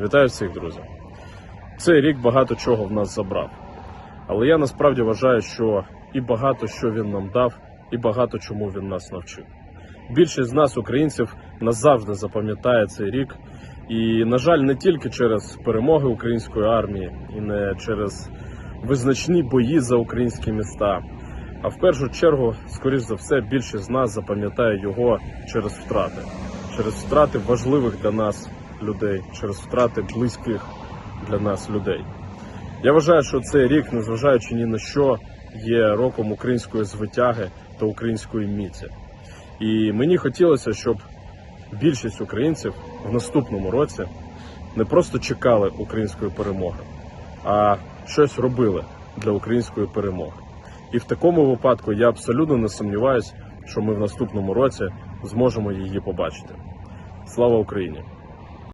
Вітаю всіх, друзі. Цей рік багато чого в нас забрав. Але я насправді вважаю, що і багато що він нам дав, і багато чому він нас навчив. Більшість з нас, українців, назавжди запам'ятає цей рік. І, на жаль, не тільки через перемоги української армії, і не через визначні бої за українські міста. А в першу чергу, скоріш за все, більшість з нас запам'ятає його через втрати, через втрати важливих для нас людей, через втрати близьких для нас людей. Я вважаю, що цей рік, незважаючи ні на що, є роком української звитяги та української міці. І мені хотілося, щоб більшість українців в наступному році не просто чекали української перемоги, а щось робили для української перемоги. І в такому випадку я абсолютно не сумніваюся, що ми в наступному році зможемо її побачити. Слава Україні!